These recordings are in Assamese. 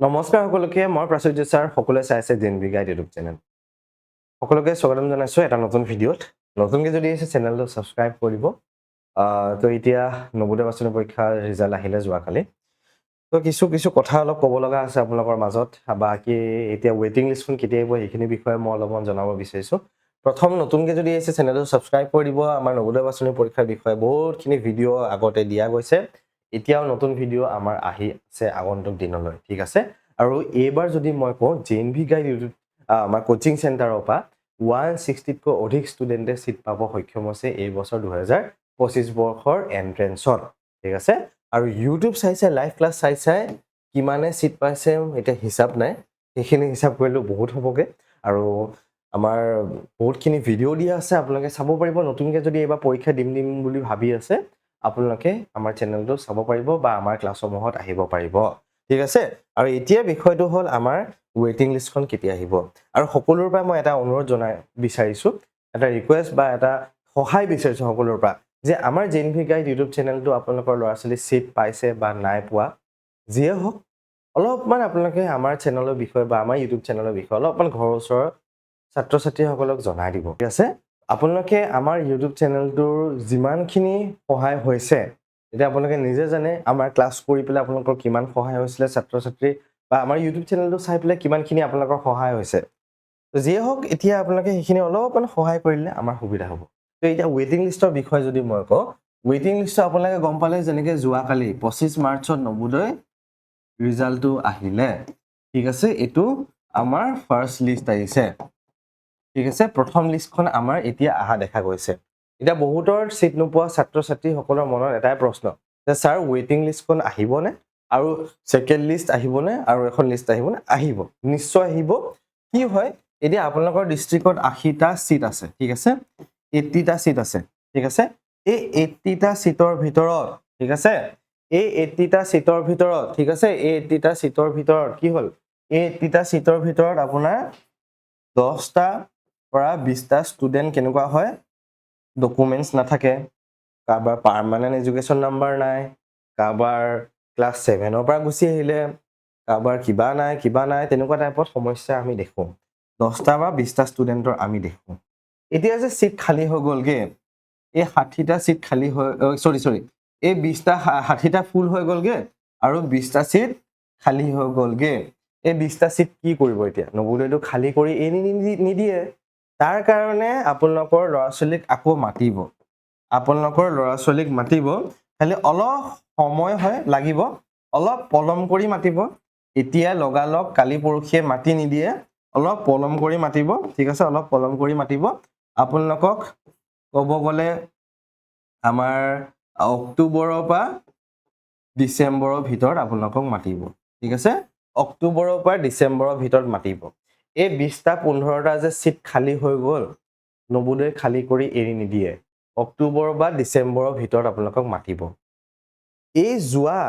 নমস্কাৰ সকলোকে, মই প্ৰাচুৰ্য ছাৰ, সকলোৱে চাই আছে J N V guide YouTube channel. সকলোকে স্বাগতম জনাইছোঁ এটা নতুন ভিডিঅ'ত। নতুনকৈ যদি আহিছে, চেনেলটো ছাবস্ক্ৰাইব কৰিব। তো এতিয়া নৱোদয় বাছনি পৰীক্ষাৰ ৰিজাল্ট আহিলে যোৱাকালি। তো কিছু কিছু কথা অলপ ক'ব লগা আছে আপোনালোকৰ মাজত। বাকী এতিয়া ৱেইটিং লিষ্টখন কেতিয়া আহিব, সেইখিনি বিষয়ে মই অলপমান জনাব বিচাৰিছোঁ। প্ৰথম, নতুনকৈ যদি আহিছে, চেনেলটো ছাবস্ক্ৰাইব কৰি দিব। আমাৰ নৱোদয় বাছনি পৰীক্ষাৰ বিষয়ে বহুতখিনি ভিডিঅ' আগতে দিয়া গৈছে। এতিয়াও নতুন ভিডিঅ' আমাৰ আহি আছে আগন্তুক দিনলৈ ঠিক আছে? আৰু এইবাৰ যদি মই কওঁ J N V guide YouTube আমাৰ কোচিং চেণ্টাৰৰ পৰা ওৱান ছিক্সটিতকৈ অধিক ষ্টুডেণ্টে ছিট পাব সক্ষম হৈছে এই বছৰ দুহেজাৰ পঁচিছ বৰ্ষৰ এণ্ট্ৰেঞ্চত ঠিক আছে? আৰু ইউটিউব চাই চাই লাইভ ক্লাছ চাই চাই কিমানে ছিট পাইছে এতিয়া হিচাপ নাই সেইখিনি হিচাপ কৰিলেও বহুত হ'বগৈ। আৰু আমাৰ বহুতখিনি ভিডিঅ' দিয়া আছে আপোনালোকে চাব পাৰিব। নতুনকৈ যদি এইবাৰ পৰীক্ষা দিম দিম বুলি ভাবি আছে আপোনালোকে আমাৰ চেনেলটো চাব পাৰিব বা আমাৰ ক্লাছসমূহত আহিব পাৰিব। ঠিক আছে? আৰু এতিয়া বিষয়টো হ'ল আমাৰ ৱেইটিং লিষ্টখন কেতিয়া আহিব? আৰু সকলোৰে পৰা মই এটা অনুৰোধ জনাই বিচাৰিছোঁ এটা ৰিকুৱেষ্ট বা এটা সহায় বিচাৰিছোঁ সকলোৰে পৰা যে আমাৰ জেন ভি গাইড ইউটিউব চেনেলটো আপোনালোকৰ ল'ৰা ছোৱালী ছিট পাইছে বা নাই পোৱা যিয়ে হওক অলপমান আপোনালোকে আমাৰ চেনেলৰ বিষয়ে বা আমাৰ ইউটিউব চেনেলৰ বিষয়ে অলপমান ঘৰৰ ওচৰৰ ছাত্ৰ ছাত্ৰীসকলক জনাই দিব। ঠিক আছে? আপোনালোকে আমাৰ ইউটিউব চেনেলটোৰ যিমানখিনি সহায় হৈছে এতিয়া আপোনালোকে নিজে জানে আমাৰ ক্লাছ কৰি পেলাই আপোনালোকৰ কিমান সহায় হৈছিলে ছাত্ৰ ছাত্ৰী বা আমাৰ ইউটিউব চেনেলটো চাই পেলাই কিমানখিনি আপোনালোকৰ সহায় হৈছে। তো যিয়ে হওক এতিয়া আপোনালোকে সেইখিনি অলপমান সহায় কৰিলে আমাৰ সুবিধা হ'ব। তো এতিয়া ৱেইটিং লিষ্টৰ বিষয়ে যদি মই কওঁ ৱেইটিং লিষ্টটো আপোনালোকে গম পালে যেনেকৈ যোৱাকালি পঁচিছ মাৰ্চত নৱোদয় ৰিজাল্টটো আহিলে ঠিক আছে এইটো আমাৰ ফাৰ্ষ্ট লিষ্ট আহিছে। ঠিক আছে? প্ৰথম লিষ্টখন আমাৰ এতিয়া অহা দেখা গৈছে। এতিয়া বহুতৰ ছিট নোপোৱা ছাত্ৰ ছাত্ৰীসকলৰ মনত এটাই প্ৰশ্ন যে ছাৰ ৱেইটিং লিষ্টখন আহিবনে? আৰু ছেকেণ্ড লিষ্ট আহিবনে? আৰু এখন লিষ্ট আহিবনে? আহিব। নিশ্চয় আহিব। কি হয় এতিয়া আপোনালোকৰ ডিষ্ট্ৰিক্টত আশীটা ছিট আছে ঠিক আছে? এইট্টিটা ছিট আছে ঠিক আছে? এই এইট্টিটা ছিটৰ ভিতৰত ঠিক আছে? এই এইট্টিটা ছিটৰ ভিতৰত ঠিক আছে? এই এইট্টিটা ছিটৰ ভিতৰত কি হ'ল? এই এইট্টিটা ছিটৰ ভিতৰত আপোনাৰ দহটা পৰা বিছটা ষ্টুডেণ্ট কেনেকুৱা হয়? ডকুমেণ্টছ নাথাকে। কাৰোবাৰ পাৰ্মানেণ্ট এডুকেশ্যন নাম্বাৰ নাই কাৰোবাৰ ক্লাছ ছেভেনৰ পৰা গুচি আহিলে কাৰোবাৰ কিবা নাই কিবা নাই তেনেকুৱা টাইপত সমস্যা আমি দেখোঁ। দহটা বা বিছটা ষ্টুডেণ্টৰ আমি দেখোঁ। এতিয়া যে ছিট খালী হৈ গ'লগৈ এই ষাঠিটা ছিট খালী হৈ চৰি চৰি এই বিছটা ষাঠিটা ফুল হৈ গ'লগৈ আৰু বিছটা ছিট খালী হৈ গ'লগৈ। এই বিছটা ছিট কি কৰিব এতিয়া? নৱোদয়টো খালী কৰি এৰি নিদি- নিদিয়ে। তাৰ কাৰণে আপোনালোকৰ ল'ৰা ছোৱালীক আকৌ মাতিব। আপোনালোকৰ ল'ৰা ছোৱালীক মাতিব। খালি অলপ সময় হয় লাগিব। অলপ পলম কৰি মাতিব। এতিয়া লগালগ কালি পৰহিয়ে মাতি নিদিয়ে। অলপ পলম কৰি মাতিব। ঠিক আছে অলপ পলম কৰি মাতিব। আপোনালোকক ক'ব গ'লে আমাৰ অক্টোবৰৰ পৰা ডিচেম্বৰৰ ভিতৰত আপোনালোকক মাতিব। ঠিক আছে? অক্টোবৰৰ পৰা ডিচেম্বৰৰ ভিতৰত মাতিব। এই বিছটা পোন্ধৰটা যে ছিট খালী হৈ গ'ল নৱোদয় খালী কৰি এৰি নিদিয়ে। অক্টোবৰ বা ডিচেম্বৰৰ ভিতৰত আপোনালোকক মাতিব। এই যোৱা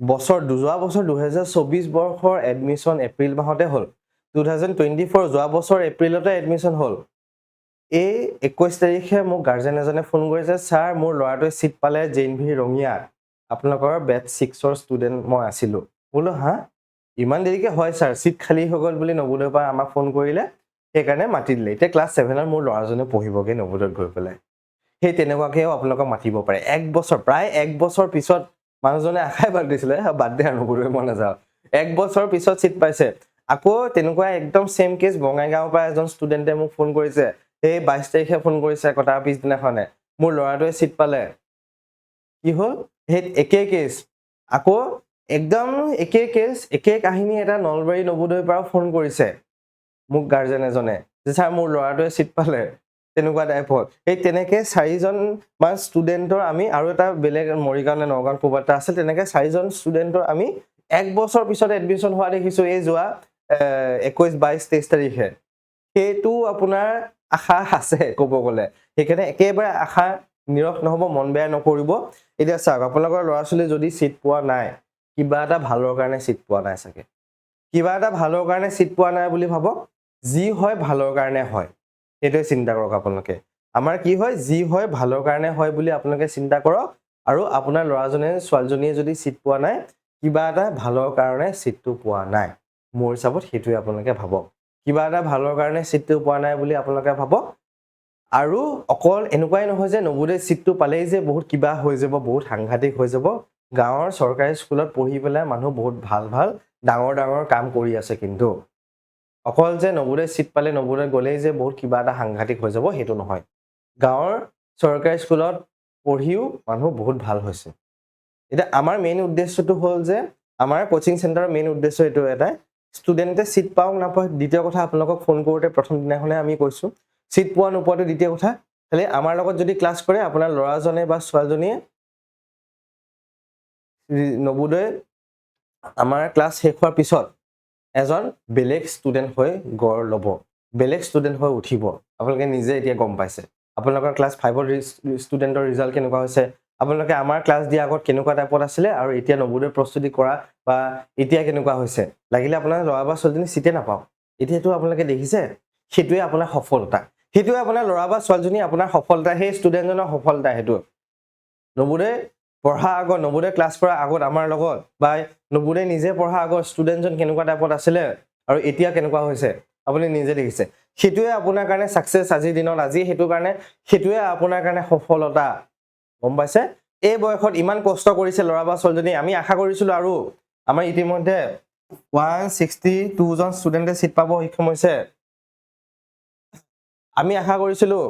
বছৰ যোৱা বছৰ দুহেজাৰ চৌবিছ বৰ্ষৰ এডমিশ্যন এপ্ৰিল মাহতে হ'ল। টু থাউজেণ্ড টুৱেণ্টি ফ'ৰ যোৱা বছৰ এপ্ৰিলতে এডমিশ্যন হ'ল। এই একৈছ তাৰিখে মোক গাৰ্জেন এজনে ফোন কৰিছে ছাৰ মোৰ ল'ৰাটোৱে ছিট পালে জে এন ভি ৰঙিয়াত আপোনালোকৰ বেট ছিক্সৰ ষ্টুডেণ্ট মই আছিলোঁ। বোলো হা? ইমান দেৰিকে হয় ছাৰ ছিট খালী হৈ গ'ল বুলি নৱোদয়ৰ পৰা আমাক ফোন কৰিলে সেইকাৰণে মাতি দিলে। এতিয়া ক্লাছ ছেভেনত মোৰ ল'ৰাজনে পঢ়িবগৈ নৱোদয়ত গৈ পেলাই। সেই তেনেকুৱাকেও আপোনালোকক মাতিব পাৰে। এক বছৰ প্ৰায় এক বছৰ পিছত মানুহজনে আশাই বাদ দিছিলে "হা, বাদ দে আৰু মই নাযাওঁ। এক বছৰ পিছত ছিট পাইছে। আকৌ তেনেকুৱা একদম ছেম কেছ বঙাইগাঁৱৰ পৰা এজন ষ্টুডেণ্টে মোক ফোন কৰিছে সেই বাইছ তাৰিখে ফোন কৰিছে তাৰ পিছদিনাখনে। মোৰ ল'ৰাটোৱে ছিট পালে। কি হ'ল? সেই একে কেছ আকৌ একদম একে কেছ একে কাহিনী এটা নলবাৰী নৱোদয়ৰ পৰাও ফোন কৰিছে। মোক গাৰ্জেন এজনে যে ছাৰ মোৰ ল'ৰাটোৱে ছিট পালে তেনেকুৱা টাইপত সেই তেনেকে চাৰিজন মান ষ্টুডেণ্টৰ আমি আৰু এটা বেলেগ মৰিগাঁও নে নগাঁও ক'ৰবাত এটা আছিল তেনেকে চাৰিজন ষ্টুডেণ্টৰ আমি এক বছৰ পিছত এডমিশ্যন হোৱা দেখিছোঁ এই যোৱা একৈছ বাইছ তেইছ তাৰিখে। সেইটো আপোনাৰ আশা আছে ক'ব গ'লে। সেইকাৰণে একেবাৰে আশা নিৰস নহ'ব মন বেয়া নকৰিব। এতিয়া চাওক আপোনালোকৰ ল'ৰা ছোৱালী যদি ছিট পোৱা নাই কিবা এটা ভালৰ কাৰণে ছিট পোৱা নাই চাগে। কিবা এটা ভালৰ কাৰণে ছিট পোৱা নাই বুলি ভাবক যি হয় ভালৰ কাৰণে হয় সেইটোৱে চিন্তা কৰক আপোনালোকে। আমাৰ কি হয় যি হয় ভালৰ কাৰণে হয় বুলি আপোনালোকে চিন্তা কৰক আৰু আপোনাৰ ল'ৰাজনে ছোৱালীজনীয়ে যদি ছিট পোৱা নাই কিবা এটা ভালৰ কাৰণে ছিটটো পোৱা নাই। মোৰ হিচাপত সেইটোৱে আপোনালোকে ভাবক কিবা এটা ভালৰ কাৰণে ছিটটো পোৱা নাই বুলি আপোনালোকে ভাবক আৰু অকল এনেকুৱাই নহয় যে নৱোদয় ছিটটো পালেই যে বহুত কিবা হৈ যাব বহুত সাংঘাতিক হৈ যাব। গাঁৱৰ চৰকাৰী স্কুলত পঢ়ি পেলাই মানুহ বহুত ভাল ভাল ডাঙৰ ডাঙৰ কাম কৰি আছে কিন্তু। অকল যে নৱোদয় ছিট পালে নৱোদয় গ'লেই যে বহুত কিবা এটা সাংঘাতিক হৈ যাব সেইটো নহয়। গাঁৱৰ চৰকাৰী স্কুলত পঢ়িও মানুহ বহুত ভাল হৈছে। এতিয়া আমাৰ মেইন উদ্দেশ্যটো হ'ল যে আমাৰ কোচিং চেণ্টাৰৰ মেইন উদ্দেশ্য এইটো এটাই। ষ্টুডেণ্টে ছিট পাওক নাপাওক দ্বিতীয় কথা আপোনালোকক ফোন কৰোঁতে প্ৰথম দিনাখনে আমি কৈছোঁ ছিট পোৱা নোপোৱাটো দ্বিতীয় কথা। খালি আমাৰ লগত যদি ক্লাছ কৰে আপোনাৰ ল'ৰাজনে বা ছোৱালীজনীয়ে নৱোদয় আমাৰ ক্লাছ শেষ হোৱাৰ পিছত এজন বেলেগ ষ্টুডেণ্ট হৈ গঢ় ল'ব বেলেগ ষ্টুডেণ্ট হৈ উঠিব। আপোনালোকে নিজে এতিয়া গম পাইছে। আপোনালোকৰ ক্লাছ ফাইভৰ ষ্টুডেণ্টৰ ৰিজাল্ট কেনেকুৱা হৈছে? আপোনালোকে আমাৰ ক্লাছ দিয়া আগত কেনেকুৱা টাইপত আছিলে? আৰু এতিয়া নৱোদয় প্ৰস্তুতি কৰা বা এতিয়া কেনেকুৱা হৈছে? লাগিলে আপোনাৰ ল'ৰা বা ছোৱালীজনী চিটে নাপাওক। এতিয়াতো আপোনালোকে দেখিছে সেইটোৱে আপোনাৰ সফলতা। সেইটোৱে আপোনাৰ ল'ৰা বা ছোৱালীজনী আপোনাৰ সফলতা সেই ষ্টুডেণ্টজনৰ সফলতা সেইটো। নৱোদয় পঢ়া আগত নৱোদয় ক্লাছ কৰাৰ আগত আমাৰ লগত বা নৱোদয় নিজে পঢ়া আগত ষ্টুডেণ্টজন কেনেকুৱা টাইপত আছিলে আৰু এতিয়া কেনেকুৱা হৈছে আপুনি নিজে দেখিছে। সেইটোৱে আপোনাৰ কাৰণে ছাকচেছ আজিৰ দিনত। আজি সেইটো কাৰণে সেইটোৱে আপোনাৰ কাৰণে সফলতা। গম পাইছে? এই বয়সত ইমান কষ্ট কৰিছে ল'ৰা বা ছোৱালীজনী আমি আশা কৰিছিলোঁ আৰু আমাৰ ইতিমধ্যে ওৱান ছিক্সটি টুজন ষ্টুডেণ্টে ছিট পাব সক্ষম হৈছে। আমি আশা কৰিছিলোঁ।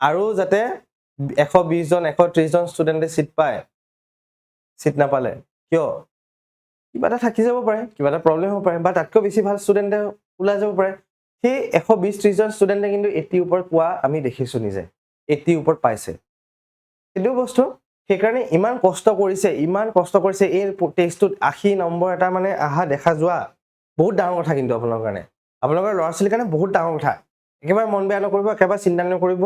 আৰু যাতে এশ বিছজন এশ ত্ৰিছজন ষ্টুডেণ্টে ছিট পায়। ছিট নাপালে। কিয়? কিবা এটা থাকি যাব পাৰে কিবা এটা প্ৰব্লেম হ'ব পাৰে বা তাতকৈ বেছি ভাল ষ্টুডেণ্টে ওলাই যাব পাৰে। সেই এশ বিছ ত্ৰিছজন ষ্টুডেণ্টে কিন্তু এইটিৰ ওপৰত পোৱা আমি দেখিছোঁ নিজে। এইটিৰ ওপৰত পাইছে। সেইটো বস্তু সেইকাৰণে ইমান কষ্ট কৰিছে ইমান কষ্ট কৰিছে এই টেষ্টটোত আশী নম্বৰ এটা মানে অহা দেখা যোৱা বহুত ডাঙৰ কথা কিন্তু আপোনালোকৰ কাৰণে। আপোনালোকৰ ল'ৰা ছোৱালীৰ কাৰণে বহুত ডাঙৰ কথা। একেবাৰে মন বেয়া নকৰিব একেবাৰে চিন্তা নকৰিব।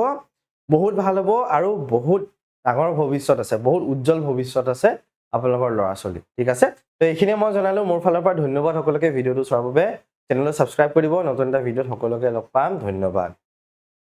বহুত ভাল হ'ব আৰু বহুত ডাঙৰ ভৱিষ্যত আছে বহুত উজ্জ্বল ভৱিষ্যত আছে আপোনালোকৰ ল'ৰা ছোৱালী ঠিক আছে? তো এইখিনিয়ে মই জনালোঁ মোৰ ফালৰ পৰা ধন্যবাদ সকলোকে ভিডিঅ'টো চোৱাৰ বাবে। চেনেলটো ছাবস্ক্ৰাইব কৰিব নতুন এটা ভিডিঅ'ত সকলোকে লগ পাম ধন্যবাদ।